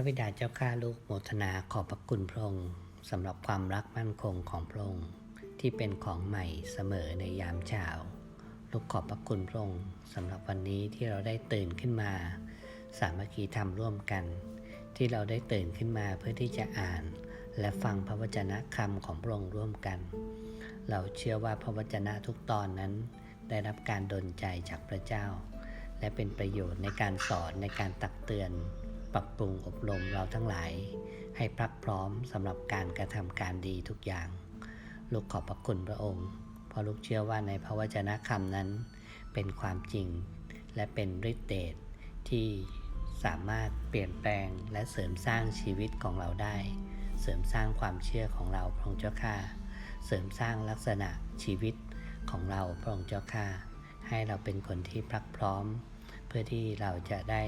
ระบิดาเจ้าข้าลูกโมทนาขอบพระคุณพระองค์สำหรับความรักมั่นคงของพระองค์ที่เป็นของใหม่เสมอในยามเช้าลูกขอบพระคุณพระองค์สำหรับวันนี้ที่เราได้ตื่นขึ้นมา สามัคคีธรรมร่วมกัน ที่เราได้ตื่นขึ้นมาเพื่อที่จะอ่าน และฟังพระวจนะคำของพระองค์ร่วมกัน เราเชื่อว่าพระวจนะทุกตอนนั้น ได้รับการดลใจจากพระเจ้า และเป็นประโยชน์ในการสอนในการตักเตือน ปรับปรุงอบรมเราทั้งหลาย ให้พรักพร้อมสำหรับการกระทำการดีทุกอย่าง ลูกขอบพระคุณพระองค์ เพราะลูกเชื่อว่าในพระวจนะคำนั้น เป็นความจริง และเป็นฤทธิเดชที่สามารถเปลี่ยนแปลงและเสริมสร้างชีวิตของเราได้ เสริมสร้างความเชื่อของเราพระองค์เจ้าข้าเสริมสร้างลักษณะชีวิตของเราพระองค์เจ้าข้าให้เราเป็นคนที่พรักพร้อม เพื่อที่เราจะได้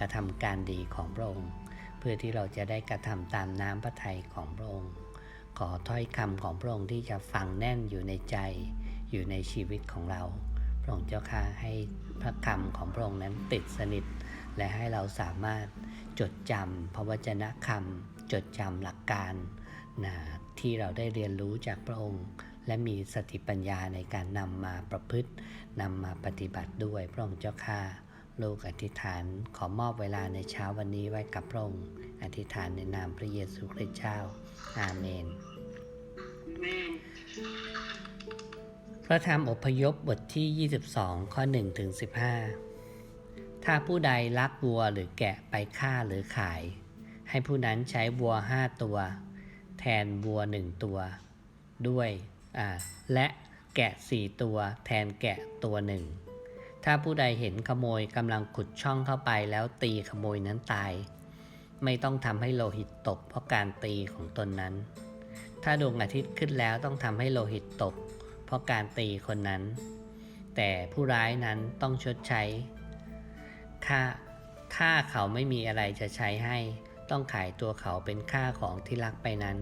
กระทำการดีของพระองค์ เพื่อที่เราจะได้กระทำตามน้ำพระทัยของพระองค์ ขอถ้อยคำของพระองค์ที่จะฝังแน่นอยู่ในใจ อยู่ในชีวิตของเรา พระองค์เจ้าข้าให้พระคำของพระองค์นั้นติดสนิท และให้เราสามารถจดจำพระวจนะคำจดจำหลักการนะที่เราได้เรียนรู้จากพระองค์ และมีสติปัญญาในการนำมาประพฤตินำมาปฏิบัติด้วยพระองค์เจ้าข้าลูกอธิษฐานขอมอบเวลาในเช้าวันนี้ไว้กับพระองค์อธิษฐานในนามพระเยซูคริสต์เจ้า อาเมน พระธรรมอพยพบทที่ 22 ข้อ1ถึง15 ถ้าผู้ใดลักวัวหรือแกะไปฆ่าหรือขาย ให้ผู้นั้นใช้วัวห้าตัว แทนวัวหนึ่งตัว ด้วย และแกะสี่ตัวแทนแกะตัวหนึ่ง ถ้าผู้ใดเห็นขโมยกำลังขุดช่องเข้าไปแล้วตีขโมยนั้นตาย ไม่ต้องทำให้โลหิตตกเพราะการตีของตนนั้น ถ้าดวงอาทิตย์ขึ้นแล้วต้องทำให้โลหิตตก เพราะการตีคนนั้น แต่ผู้ร้ายนั้นต้องชดใช้ค่าถ้าเขาไม่มีอะไรจะใช้ให้ ต้องขายตัวเขาเป็นค่าของที่ลักไปนั้น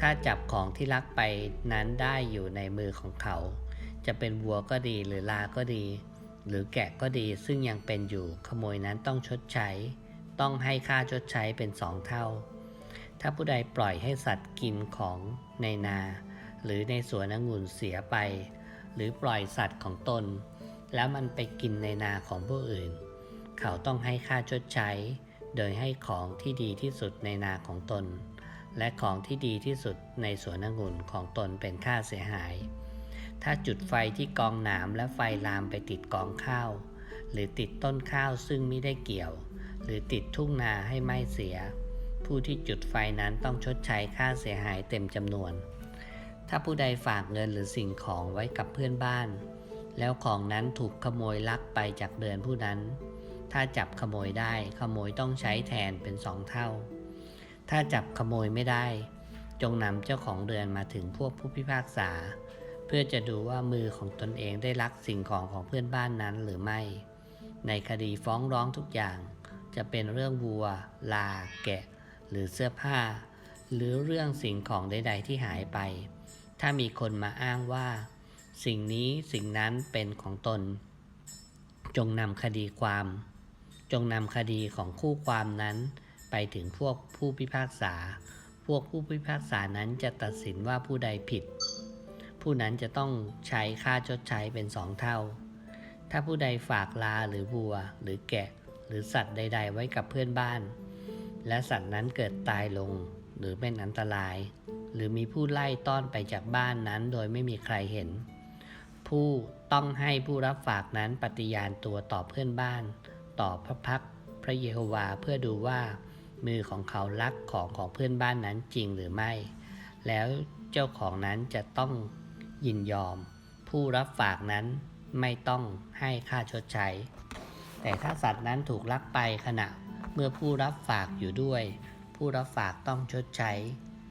ถ้าจับของที่ลักไปนั้นได้อยู่ในมือของเขา จะเป็นวัวก็ดีหรือลาก็ดี หรือแกะก็ดีซึ่งยังเป็นอยู่ขโมยนั้นต้องชดใช้ ต้องให้ค่าชดใช้เป็นสองเท่า ถ้าผู้ใดปล่อยให้สัตว์กินของในนา หรือในสวนองุ่นเสียไป หรือปล่อยสัตว์ของตน แล้วมันไปกินในนาของผู้อื่น เขาต้องให้ค่าชดใช้ โดยให้ของที่ดีที่สุดในนาของตน และของที่ดีที่สุดในสวนองุ่นของตนเป็นค่าเสียหาย ถ้าจุดไฟที่กองหนามและไฟลามไปติดกองข้าว หรือติดต้นข้าวซึ่งไม่ได้เกี่ยว หรือติดทุ่งนาให้ไหม้เสีย ผู้ที่จุดไฟนั้นต้องชดใช้ค่าเสียหายเต็มจำนวน ถ้าผู้ใดฝากเงินหรือสิ่งของไว้กับเพื่อนบ้าน แล้วของนั้นถูกขโมยลักไปจากเรือนผู้นั้น ถ้าจับขโมยได้ขโมยต้องใช้แทนเป็นสองเท่า ถ้าจับขโมยไม่ได้ จงนำเจ้าของเรือนมาถึงพวกผู้พิพากษา เพื่อจะดูว่ามือของตนเองได้ลักสิ่งของของเพื่อนบ้านนั้นหรือไม่ ในคดีฟ้องร้องทุกอย่าง จะเป็นเรื่องวัว ลา แกะ หรือเสื้อผ้า หรือเรื่องสิ่งของใด ๆ ที่หายไป ถ้ามีคนมาอ้างว่า สิ่งนี้สิ่งนั้นเป็นของตน จงนำคดีความ จงนำคดีของคู่ความนั้น ไปถึงพวกผู้พิพากษา พวกผู้พิพากษานั้นจะตัดสินว่าผู้ใดผิด ผู้นั้นจะต้องใช้ค่าชดใช้เป็นสองเท่า ถ้าผู้ใดฝากลาหรือวัว หรือแกะ หรือสัตว์ใด ๆ ไว้กับเพื่อนบ้าน และสัตว์นั้นเกิดตายลง หรือเป็นอันตราย หรือมีผู้ไล่ต้อนไปจากบ้านนั้นโดยไม่มีใครเห็น ผู้ต้องให้ผู้รับฝากนั้นปฏิญาณตัวต่อเพื่อนบ้าน ต่อพระพักพระเยโฮวาเพื่อดูว่า มือของเขาลักของของเพื่อนบ้านนั้นจริงหรือไม่ แล้วเจ้าของนั้นจะต้องยินยอม ผู้รับฝากนั้นไม่ต้องให้ค่าชดใช้ แต่ถ้าสัตว์นั้นถูกลักไปขณะเมื่อผู้รับฝากอยู่ด้วย ผู้รับฝากต้องชดใช้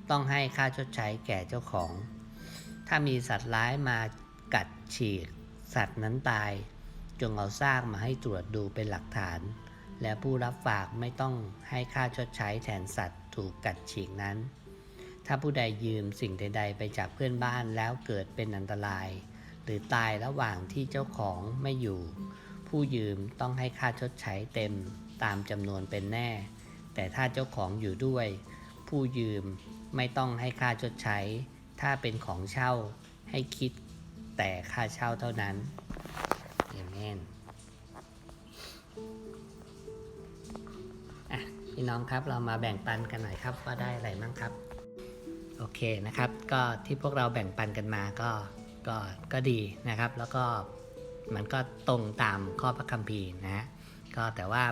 ต้องให้ค่าชดใช้แก่เจ้าของ ถ้ามีสัตว์ร้ายมากัดฉีก สัตว์นั้นตาย จงเอาซากมาให้ตรวจดูเป็นหลักฐาน และผู้รับฝากไม่ต้องให้ค่าชดใช้แทนสัตว์ถูกกัดฉีกนั้น ถ้าผู้ใดยืมสิ่งใด ๆ ไปจากเพื่อนบ้านแล้วเกิดเป็นอันตราย หรือตายระหว่างที่เจ้าของไม่อยู่ ผู้ยืมต้องให้ค่าชดใช้เต็มตามจำนวนเป็นแน่ แต่ถ้าเจ้าของอยู่ด้วย ผู้ยืมไม่ต้องให้ค่าชดใช้ ถ้าเป็นของเช่าให้คิดแต่ค่าเช่าเท่านั้นเอเมน พี่น้องครับเรามาแบ่งปันกันหน่อยครับว่าได้อะไรบ้างครับ โอเคนะครับ ก็ที่พวกเราแบ่งปันกันมาก็ก็ก็ดีนะครับ แล้วก็มันก็ตรงตามข้อพระคัมภีร์นะฮะก็แต่ว่า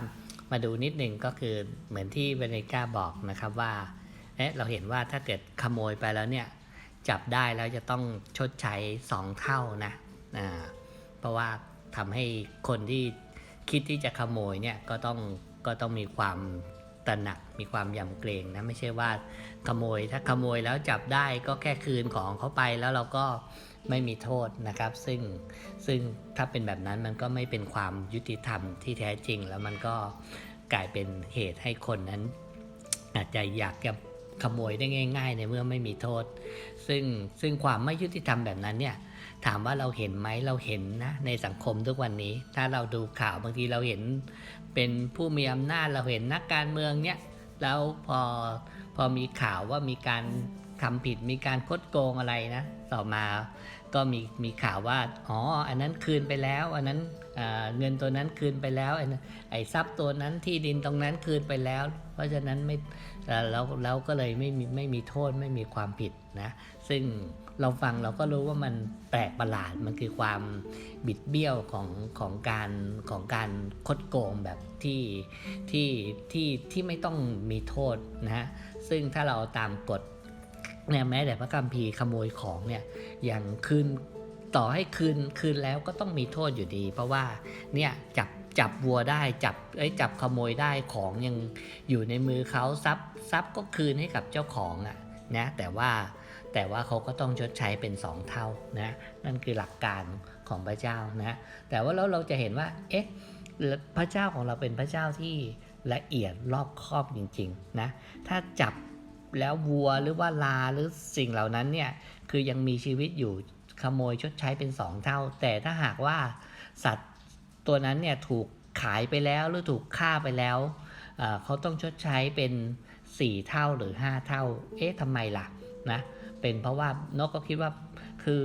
มาดูนิดนึงก็คือเหมือนที่เวเนก้าบอกนะครับว่าเอ๊ะเราเห็นว่าถ้าเกิดขโมยไปแล้วเนี่ยจับได้แล้วจะต้องชดใช้ 2 เท่านะอ่าเพราะว่าทำให้คนที่คิดที่จะขโมยเนี่ยก็ต้องก็ต้องมีความ ตระหนักมีความยำเกรงนะไม่ใช่ว่าขโมยถ้าขโมยแล้วจับได้ก็แค่คืนของเขาไปแล้วเราก็ไม่มีโทษนะครับ ซึ่งซึ่งถ้าเป็นแบบนั้นมันก็ไม่เป็นความยุติธรรมที่แท้จริง แล้วมันก็กลายเป็นเหตุให้คนนั้น อาจจะอยากจะขโมยได้ง่าย ๆ ในเมื่อไม่มีโทษ ซึ่งซึ่งความไม่ยุติธรรมแบบนั้นเนี่ย ถามว่าเราเห็นไหมเราเห็นนะในสังคมทุกวันนี้ ถ้าเราดูข่าวบางทีเราเห็น เป็นผู้มีอำนาจเราเห็นนักการเมืองเนี่ยแล้วพอพอมีข่าวว่ามีการทำผิดมีการคดโกงอะไรนะ ต่อมาก็มีมีข่าวว่าอ๋ออันนั้นคืนไปแล้วอันนั้นเงินตัวนั้นคืนไปแล้วไอ้ทรัพย์ตัวนั้นที่ดินตรงนั้นคืนไปแล้ว เพราะฉะนั้นไม่แล้วแล้วแล้วก็เลยไม่มีไม่มีโทษไม่มีความผิดนะ ซึ่ง เราฟังเราก็รู้ว่ามันแปลกประหลาดมันคือความบิดเบี้ยวของของการของการคดโกงแบบที่ที่ที่ที่ไม่ต้องมีโทษนะฮะซึ่งถ้าเราตามกฎเนี่ยแม้แต่พระคัมภีร์ขโมยของเนี่ยอย่างคืนต่อให้คืนคืนแล้วก็ต้องมีโทษอยู่ดี เพราะว่าเนี่ยจับจับวัวได้จับเอ้จับขโมยได้ของยังอยู่ในมือเขาทรัพย์ทรัพย์ก็คืนให้กับเจ้าของอะนะแต่ว่า แต่ว่าเขาก็ต้องชดใช้เป็น2เท่านะนั่นคือหลักการของพระเจ้านะแต่ว่าแล้วเราจะเห็นว่าเอ๊ะพระเจ้าของเราเป็นพระเจ้าที่ละเอียดรอบครอบจริงๆนะถ้าจับแล้ววัวหรือว่าลาหรือสิ่งเหล่านั้นเนี่ยคือยังมีชีวิตอยู่ขโมยชดใช้เป็น2เท่า แต่ถ้าหากว่าสัตว์ตัวนั้นเนี่ยถูกขายไปแล้วหรือถูกฆ่าไปแล้วเอ่อเขาต้องชดใช้เป็น 4 เท่าหรือ 5 เท่า เอ๊ะทำไมล่ะนะ เป็นเพราะว่านกก็คิดว่าคือ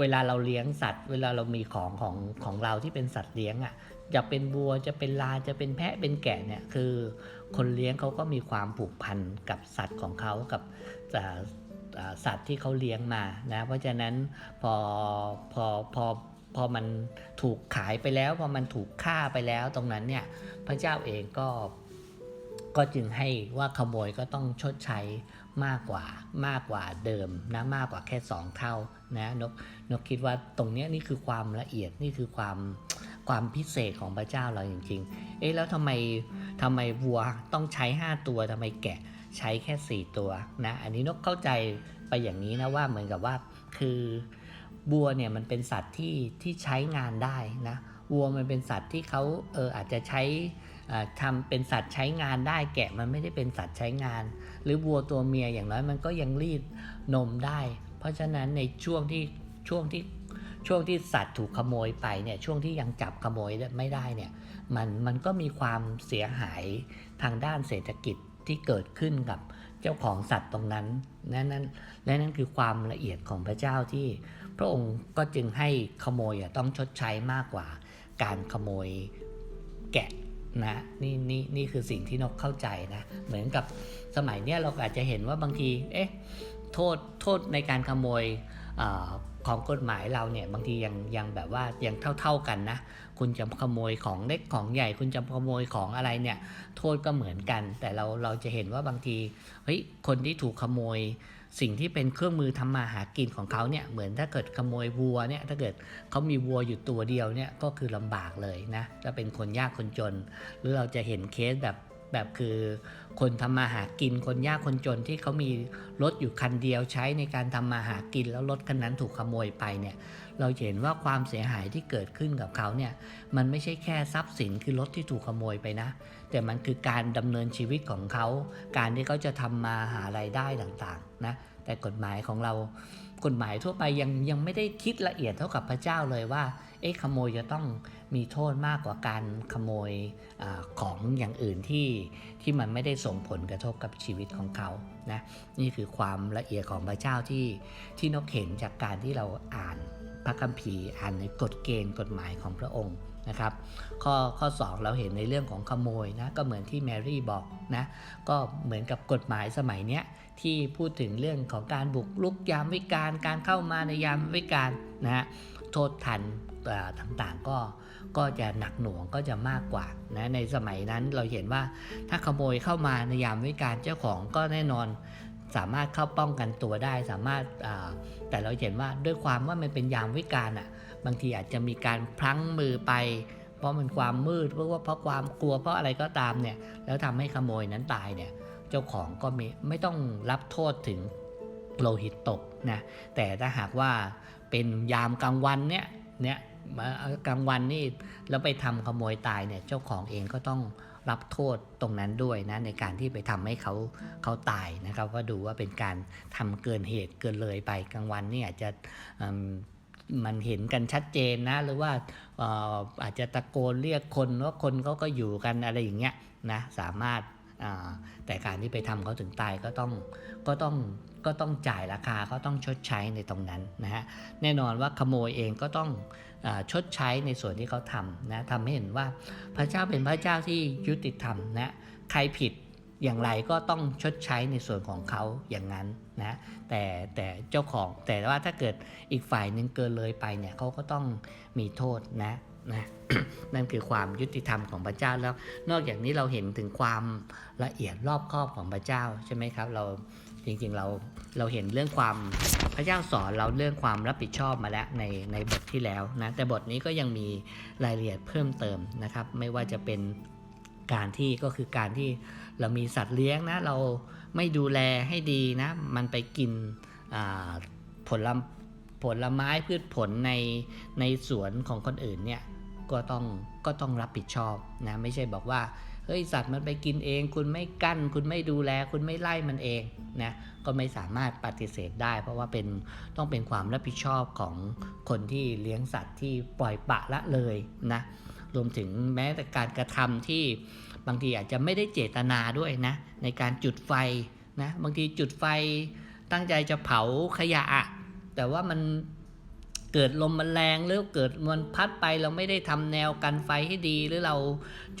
เวลาเราเลี้ยงสัตว์ เวลาเรามีของของของเราที่เป็นสัตว์เลี้ยงอะ่ะจะเป็นวัวจะเป็นลาจะเป็นแพะเป็นแกะเนี่ยคือคนเลี้ยงเขาก็มีความผูกพันกับสัตว์ของเขากับสัตว์ที่เขาเลี้ยงมานะเพราะฉะนั้นพอพอพอพอมันถูกขายไปแล้วพอมันถูกฆ่าไปแล้วตรงนั้นเนี่ยพระเจ้าเองก็ก็จึงให้ว่าขโมยก็ต้องชดใช้ มากกว่ามากกว่าเดิมนะมากกว่าแค่ 2 เท่านะนกนกคิดว่าตรงเนี้ยนี่คือความละเอียดนี่คือความความพิเศษของพระเจ้าเราจริงๆ เอ๊ะแล้วทำไมทำไมวัวต้องใช้ 5 ตัวทำไมแกะใช้แค่ 4 ตัวนะอันนี้นกเข้าใจไปอย่างนี้นะว่าเหมือนกับว่าคือวัวเนี่ยมันเป็นสัตว์ที่ที่ใช้งานได้นะวัวมันเป็นสัตว์ที่เขาเอออาจจะใช้ อ่าทำเป็นสัตว์ใช้งานได้แกะมันไม่ได้เป็นสัตว์ใช้งาน หรือวัวตัวเมียอย่างน้อยมันก็ยังรีดนมได้ เพราะฉะนั้นในช่วงที่ช่วงที่ช่วงที่สัตว์ถูกขโมยไปเนี่ยช่วงที่ยังจับขโมยไม่ได้เนี่ยมันมันก็มีความเสียหายทางด้านเศรษฐกิจที่เกิดขึ้นกับเจ้าของสัตว์ตรงนั้นนั่นนั่นและนั่นคือความละเอียดของพระเจ้าที่ พระองค์ก็จึงให้ขโมยต้องชดใช้มากกว่า การขโมยแกะ นะนี่นี่นี่คือสิ่งที่นกเข้าใจนะเหมือนกับสมัยเนี้ยเราอาจจะเห็นว่าบางทีเอ๊ะโทษโทษในการขโมยอของกฎหมายเราเนี่ยบางทียังยังแบบว่ายังเท่า ๆกันนะ คุณจะขโมยของเล็กของใหญ่ คุณจะขโมยของอะไรเนี่ย โทษก็เหมือนกัน แต่เราเราจะเห็นว่าบางทีเฮ้ยคนที่ถูกขโมย สิ่งที่เป็นเครื่องมือทำมาหากินของเขาเนี่ยเหมือนถ้าเกิดขโมยวัวเนี่ยถ้าเกิดเขามีวัวอยู่ตัวเดียวเนี่ยก็คือลำบากเลยนะจะเป็นคนยากคนจน หรือเราจะเห็นเคสแบบ แบบคือคนทำมาหากินคนยากคนจนที่เขามีรถอยู่คันเดียวใช้ในการทำมาหากินแล้วรถคันนั้นถูกขโมยไปเนี่ยเราเห็นว่าความเสียหายที่เกิดขึ้นกับเขาเนี่ยมันไม่ใช่แค่ทรัพย์สินคือรถที่ถูกขโมยไปนะ แต่มันคือการดำเนินชีวิตของเขา การที่เขาจะทำมาหารายได้ต่างๆนะ แต่กฎหมายของเรากฎหมายทั่วไปยังยังไม่ได้คิดละเอียดเท่ากับพระเจ้าเลยว่า เอ๊ะขโมยจะต้องมีโทษมากกว่าการขโมยอของอย่างอื่นที่ที่มันไม่ได้ส่งผลกระทบกับชีวิตของเขานะนี่คือความละเอียดของพระเจ้าที่ที่นกเห็นจากการที่เราอ่าน พระคัมภีร์อ่านในกฎเกณฑ์กฎหมายของพระองค์นะครับข้อข้อ 2 เราเห็นในเรื่องของขโมยนะก็เหมือนที่แมรี่บอกนะก็เหมือนกับกฎหมายสมัยเนี้ยที่พูดถึงเรื่องของการบุกรุกยามวิการการเข้ามาในยามวิการนะฮะโทษทันต่างๆก็ก็จะหนักหน่วงก็จะมากกว่านะในสมัยนั้นเราเห็นว่าถ้าขโมยเข้ามาในยามวิการเจ้าของก็แน่นอน สามารถเข้าป้องกันตัวได้ สามารถแต่เราเห็นว่าด้วยความว่ามันเป็นยามวิการอะบางทีอาจจะมีการพลั้งมือไป เพราะมันความมืดเพราะว่าเพราะความกลัวเพราะอะไรก็ตามเนี่ยแล้วทำให้ขโมยนั้นตายเนี่ยเจ้าของก็ไม่ไม่ต้องรับโทษถึงโลหิตตกนะแต่ถ้าหากว่าเป็นยามกลางวันเนี่ยเนี่ยกลางวันนี่แล้วไปทำขโมยตายเนี่ยเจ้าของเองก็ต้อง รับโทษตรงนั้นด้วยนะในการที่ไปทำให้เขาเขาตายนะครับว่าดูว่าเป็นการทำเกินเหตุเกินเลยไปกลางวันนี่อาจจะมันเห็นกันชัดเจนนะหรือว่าเอ่อาจจะตะโกนเรียกคนว่าคนเขาก็อยู่กันอะไรอย่างเงี้ยนะสามารถาแต่การที่ไปทำเขาถึงตายก็ต้องก็ต้องก็ต้องจ่ายราคาก็ต้องชดใช้ในตรงนั้นนะฮะแน่นอนว่าขโมยเองก็ต้อง ชดใช้ในส่วนที่เขาทำนะทำให้เห็นว่าพระเจ้าเป็นพระเจ้าที่ยุติธรรมนะใครผิดอย่างไรก็ต้องชดใช้ในส่วนของเขาอย่างนั้นนะแต่แต่เจ้าของแต่ว่าถ้าเกิดอีกฝ่ายหนึ่งเกินเลยไปเนี่ยเขาก็ต้องมีโทษนะนะนั่นคือความยุติธรรมของพระเจ้าแล้ว นอกจากนี้เราเห็นถึงความละเอียดรอบคอบของพระเจ้าใช่ไหมครับ เรา จริงๆเราเราเห็นเรื่องความพระเจ้าสอนเราเรื่องความรับผิดชอบมาแล้วในในบทที่แล้วนะแต่บทนี้ก็ยังมีรายละเอียดเพิ่มเติมนะครับ ไม่ว่าจะเป็นการที่ก็คือการที่เรามีสัตว์เลี้ยงนะเราไม่ดูแลให้ดีนะ มันไปกินอ่าผลผลไม้พืชผลในในสวนของคนอื่นเนี่ยก็ต้องก็ต้องรับผิดชอบนะไม่ใช่บอกว่า เฮ้ยสัตว์มันไปกินเอง คุณไม่กั้น คุณไม่ดูแล คุณไม่ไล่มันเองนะก็ไม่สามารถปฏิเสธได้ เพราะว่าเป็นต้องเป็นความรับผิดชอบของคนที่เลี้ยงสัตว์ที่ปล่อยปะละเลยนะรวมถึงแม้แต่การกระทำที่บางทีอาจจะไม่ได้เจตนาด้วยนะในการจุดไฟนะบางทีจุดไฟตั้งใจจะเผาขยะ แต่ว่ามัน เกิดลมมันแรงหรือเกิดมันพัดไปเราไม่ได้ทำแนวกันไฟให้ดีหรือเรา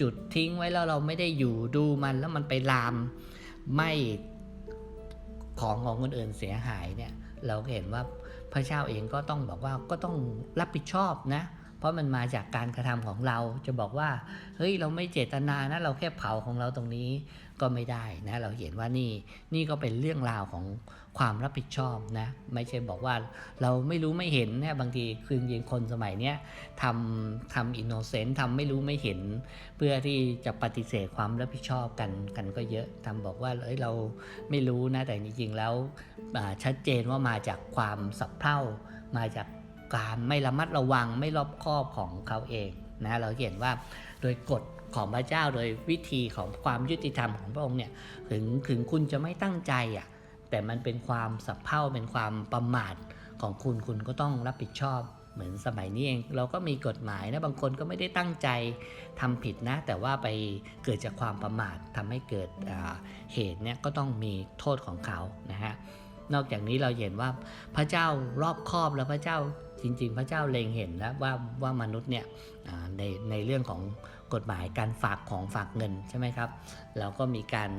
จุดทิ้งไว้แล้วเราไม่ได้อยู่ดูมันแล้วมันไปลามไหมของของคนอื่นเสียหายเนี่ยเราก็เห็นว่าพระเจ้าเองก็ต้องบอกว่าก็ต้องรับผิดชอบนะ เพราะมันมาจากการกระทำของเราจะบอกว่าเฮ้ยเราไม่เจตนานะเราแค่เผาของเราตรงนี้ก็ไม่ได้นะเราเห็นว่านี่นี่ก็เป็นเรื่องราวของ ความรับผิดชอบนะไม่ใช่บอกว่าเราไม่รู้ไม่เห็นนี่ยบางทีคือจริงคนสมัยเนี้ยทำทำอินโนเซนต์ทำไม่รู้ไม่เห็น เพื่อที่จะปฏิเสธความรับผิดชอบกันกันก็เยอะทำบอกว่าเอ้ยเราไม่รู้นะแต่จริงๆแล้วชัดเจนว่ามาจากความสับเพร่ามาจากการไม่ระมัดระวังไม่รอบคอบของเขาเองนะเราเห็นว่าโดยกฎของพระเจ้าโดยวิธีของความยุติธรรมของพระองค์เนี่ยถึงถึงคุณจะไม่ตั้งใจอะ แต่มันเป็นความสับเพร่าเป็นความประมาทของคุณคุณก็ต้องรับผิดชอบ เหมือนสมัยนี้เองเราก็มีกฎหมายนะบางคนก็ไม่ได้ตั้งใจทำผิดนะ แต่ว่าไปเกิดจากความประมาททำให้เกิดเหตุเนี่ยก็ต้องมีโทษของเขานะฮะนอกจากนี้เราเห็นว่าพระเจ้ารอบคอบแล้วพระเจ้าจริง ๆ พระเจ้าเล็งเห็นแล้วว่าว่ามนุษย์เนี่ยในในเรื่องของ กฎหมายการฝากของฝากเงินใช่ไหมครับเราก็มีการ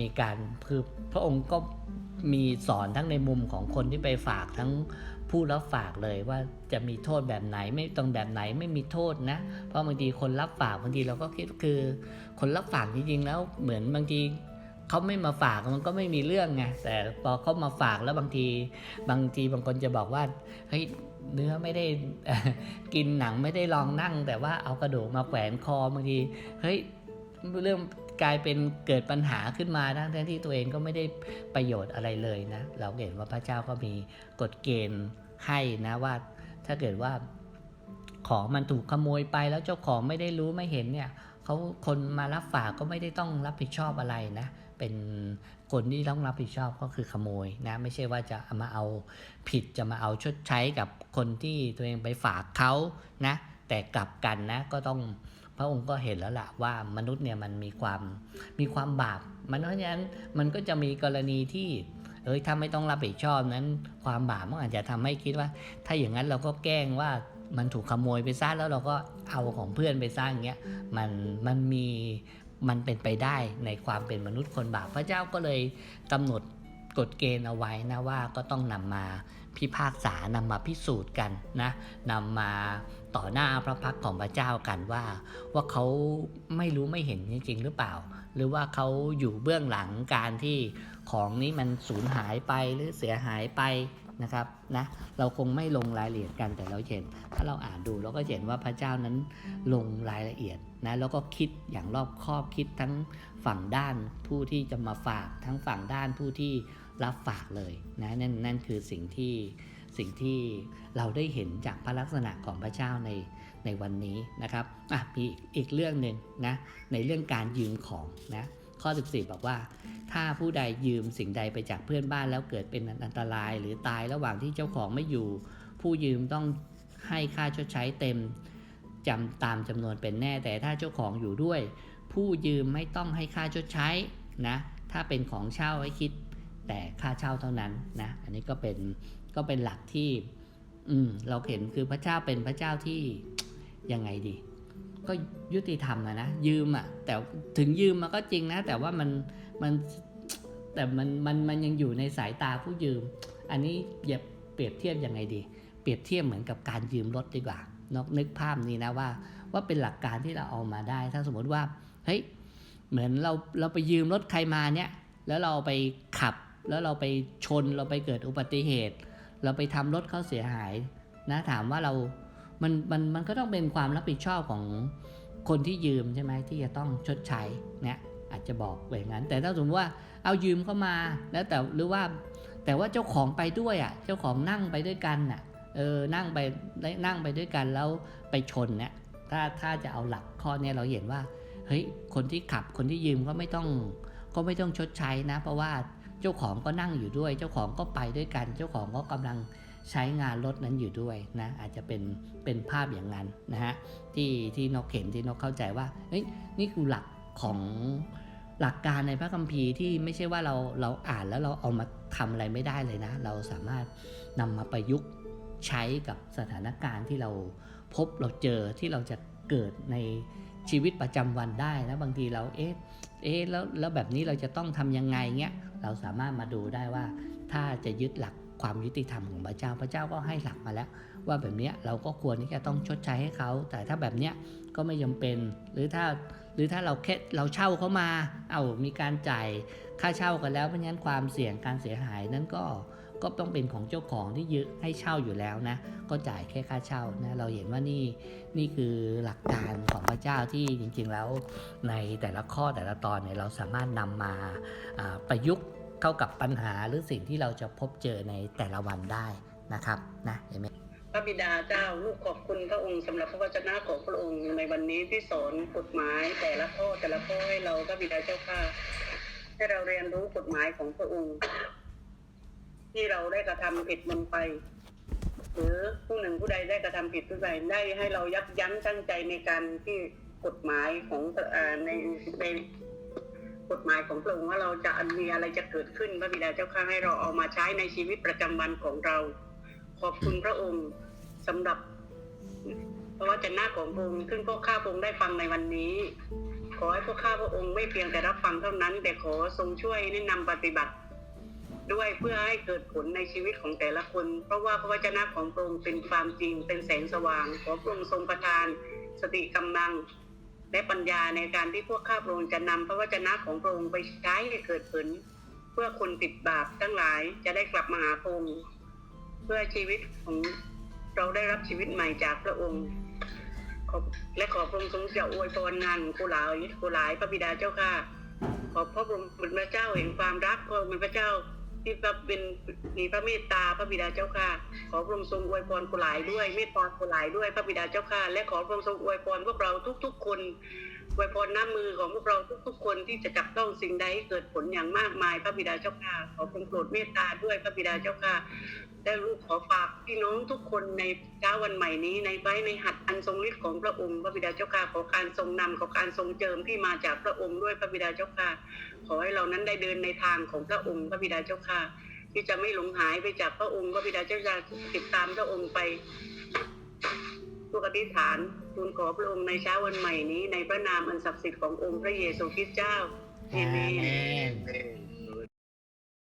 มีการคือพระองค์ก็มีสอนทั้งในมุมของคนที่ไปฝากทั้งผู้รับฝากเลยว่าจะมีโทษแบบไหนไม่ตรงแบบไหนไม่มีโทษนะ เพราะบางทีคนรับฝากบางทีเราก็คิดคือ คนรับฝากจริงๆแล้วเหมือนบางทีเขาไม่มาฝากมันก็ไม่มีเรื่องไงแต่พอเขามาฝากแล้วบางทีบางทีบางคนจะบอกว่าเฮ้ย เนื้อไม่ได้กินหนังไม่ได้ลองนั่ง แต่ว่าเอากระดูกมาแขวนคอบางทีเฮ้ยเรื่องกลายเป็นเกิดปัญหาขึ้นมาทั้งที่ตัวเองก็ไม่ได้ประโยชน์อะไรเลยนะ เราเห็นว่าพระเจ้าก็มีกฎเกณฑ์ให้นะว่าถ้าเกิดว่าของมันถูกขโมยไปแล้วเจ้าของไม่ได้รู้ไม่เห็นเนี่ยเขาคนมารับฝากก็ไม่ได้ต้องรับผิดชอบอะไรนะเเป็นคนที่ต้องรับผิดชอบก็คือขโมยนะไม่ใช่ว่าจะามาเอาผิดจะมาเอาชดใช้กับคนที่ตัวเองไปฝากเขานะแต่กลับกันนะก็ต้องพระองค์ก็เห็นแล้วล่ะว่ามนุษย์เนี่ยมันมีความมีความบาปมันเพราะฉะนั้นมันก็จะมีกรณีที่เอ้ยถ้าไม่ต้องรับผิดชอบนั้น ความบาปมันอาจจะทำให้คิดว่า ถ้าอย่างนั้นเราก็แกล้งว่ามันถูกขโมยไปซะแล้วเราก็เอาของเพื่อนไปสร้างอย่างเงี้ยมันมันมี มันเป็นไปได้ในความเป็นมนุษย์คนบาปพระเจ้าก็เลยกำหนดกฎเกณฑ์เอาไว้นะว่าก็ต้องนำมาพิพากษานำมาพิสูจน์กันนะนำมาต่อหน้าพระพักของพระเจ้ากันว่า ว่าเขาไม่รู้ไม่เห็นจริงๆหรือเปล่า หรือว่าเขาอยู่เบื้องหลังการที่ของนี้มันสูญหายไปหรือเสียหายไปนะครับนะเราคงไม่ลงรายละเอียดกันแต่เราเห็น ถ้าเราอ่านดูเราก็เห็นว่าพระเจ้านั้นลงรายละเอียด นะแล้วก็คิดอย่างรอบคอบคิดทั้งฝั่งด้านผู้ที่จะมาฝาก ทั้งฝั่งด้านผู้ที่รับฝากเลยนะนั่นนั่นคือสิ่งที่สิ่งที่เราได้เห็นจากพระลักษณะของพระเจ้าในในวันนี้นะครับอะมีอีกเรื่องหนึ่งนะในเรื่องการยืมของนะข้อ 14 บอกว่า ถ้าผู้ใดยืมสิ่งใดไปจากเพื่อนบ้านแล้วเกิดเป็นอันตราย หรือตายระหว่างที่เจ้าของไม่อยู่ ผู้ยืมต้องให้ค่าชดใช้เต็ม จำตามจำนวนเป็นแน่ แต่ถ้าเจ้าของอยู่ด้วย ผู้ยืมไม่ต้องให้ค่าชดใช้นะถ้าเป็นของเช่าให้คิด แต่ค่าเช่าเท่านั้นนะอันนี้ก็เป็นก็เป็นหลักที่อืมเราเห็นคือพระเจ้าเป็นพระเจ้าที่ยังไงดี ก็ยุติธรรมอะนะยืมอะแต่ถึงยืมมาก็จริงนะ แต่ว่ามันมันแต่มันมันมันยังอยู่ในสายตาผู้ยืม อันนี้อย่าเปรียบเทียบยังไงดี เปรียบเทียบเหมือนกับการยืมรถดีกว่า นกนึกภาพนี้นะว่า ว่าเป็นหลักการที่เราเอามาได้ ถ้าสมมติว่าเฮ้ยเหมือนเราเราไปยืมรถใครมาเนี่ย แล้วเราไปขับแล้วเราไปชนเราไปเกิดอุบัติเหตุ เราไปทำรถเขาเสียหายนะถามว่าเรา มันมันมันก็ต้องเป็นความรับผิดชอบของคนที่ยืมใช่ไหมที่จะต้องชดใช้เนี่ยอาจจะบอกไว้งนั้น แต่ถ้าสมมติว่าเอายืมเข้ามาแล้วแต่หรือว่า แต่ว่าเจ้าของไปด้วยอะเจ้าของนั่งไปด้วยกันอะ เออนั่งไปนั่งไปด้วยกันแล้วไปชนเนี่ยถ้าถ้าจะเอาหลักข้อเนี้ยเราเห็นว่าเฮ้ยคนที่ขับคนที่ยืมก็ไม่ต้องก็ไม่ต้องชดใช้นะ เพราะว่าเจ้าของก็นั่งอยู่ด้วย เจ้าของก็ไปด้วยกัน เจ้าของก็กำลังใช้งานรถนั้นอยู่ด้วยนะอาจจะเป็นเป็นภาพอย่างนั้นนะฮะที่ที่นกเห็นที่นกเข้าใจว่าเฮ้ยนี่คือหลักของหลักการในพระคัมภีร์ที่ไม่ใช่ว่าเราเราอ่านแล้วเราเอามาทำอะไรไม่ได้เลยนะ เราสามารถนำมาประยุกต์ ใช้กับสถานการณ์ที่เราพบเราเจอที่เราจะเกิดในชีวิตประจำวันได้นะบางทีเราเอ๊ะเอ๊ะแล้วแล้วแบบนี้เราจะต้องทำยังไงเงี้ยเราสามารถมาดูได้ว่า ถ้าจะยึดหลักความยุติธรรมของพระเจ้าพระเจ้าก็ให้หลักมาแล้ว ว่าแบบนี้เราก็ควรที่จะต้องชดใช้ให้เขา แต่ถ้าแบบเนี้ยก็ไม่จำเป็นหรือถ้าหรือถ้าเราแค่เราเช่าเขามา เอ้ามีการจ่ายค่าเช่ากันแล้วเพราะฉะนั้นความเสี่ยงการเสียหายนั้นก็ ก็ต้องเป็นของเจ้าของที่ยึดให้เช่าอยู่แล้วนะ ก็จ่ายแค่ค่าเช่านะ เราเห็นว่านี่นี่คือหลักการของพระเจ้าที่จริงๆแล้วในแต่ละข้อแต่ละตอนเนี่ยเราสามารถนำมาอ่าประยุกต์เข้ากับปัญหาหรือสิ่งที่เราจะพบเจอในแต่ละวันได้นะครับนะเห็นไหมพระบิดาเจ้าลูกขอบคุณพระองค์สำหรับพระวจนะของพระองค์ในวันนี้ที่สอนกฎหมายแต่ละข้อแต่ละข้อให้เราพระบิดาเจ้าข้าให้เราเรียนรู้กฎหมายของพระองค์ ที่เราได้กระทำผิดมันไป หรือผู้หนึ่งผู้ใดได้กระทำผิดผู้ใดได้ให้เรายับยั้งชั่งใจในการที่กฎหมายของในในกฎหมายของพระองค์ว่าเราจะมีอะไรจะเกิดขึ้นพระบิดาเจ้าข้าให้เราเอามาใช้ในชีวิตประจำวันของเรา ขอบคุณพระองค์สำหรับพระวจนะของพระองค์ซึ่งพวกข้าพระองค์ได้ฟังในวันนี้ ขอให้พวกข้าพระองค์ไม่เพียงแต่รับฟังเท่านั้น แต่ขอทรงช่วยแนะนำปฏิบัติ ด้วยเพื่อให้เกิดผลในชีวิตของแต่ละคน เพราะว่าพระวจนะของพระองค์เป็นความจริง เป็นแสงสว่าง ขอพระองค์ทรงประทาน สติกำลัง และปัญญาในการที่พวกข้าพระองค์จะนำพระวจนะของพระองค์ไปใช้ให้เกิดผล เพื่อคนติดบาปทั้งหลายจะได้กลับมาหาพระองค์เพื่อชีวิตของเราได้รับชีวิตใหม่จากพระองค์และขอพระองค์ทรงจะอวยพรงานกุหลาบกุหลายพระบิดาเจ้าค่ะขอพระองค์เป็นพระเจ้าแห่งความรักพระองค์เป็นพระเจ้า ที่พระเป็นมีพระเมตตาพระบิดาเจ้าค่ะ ขอพระองค์ทรงอวยพรกุหลายด้วยเมตตากุหลายด้วยพระบิดาเจ้าค่ะและขอพระองค์ทรงอวยพรพวกเราทุกๆคน อวยพรน้ำมือของพวกเราทุกๆ คนที่จะจับต้องสิ่งใดให้เกิดผลอย่างมากมาย พระบิดาเจ้าค่ะขอทรงโปรดเมตตาด้วยพระบิดาเจ้าค่ะและลูกขอฝากพี่น้องทุกคนในเช้าวันใหม่นี้ ในไว้ในหัดอันทรงฤทธิ์ของพระองค์พระบิดาเจ้าค่ะขอการทรงนำขอการทรงเจิมที่มาจากพระองค์ด้วยพระบิดาเจ้าค่ะขอให้เรานั้นได้เดินในทางของพระองค์พระบิดาเจ้าค่ะที่จะไม่หลงหายไปจากพระองค์พระบิดาเจ้าค่ะติดตามพระองค์ไปทุกอธิษฐาน ทูลขอพระองค์ในเช้าวันใหม่นี้ในพระนามอันศักดิ์สิทธิ์ขององค์พระเยซูคริสต์เจ้าอาเมน Amen.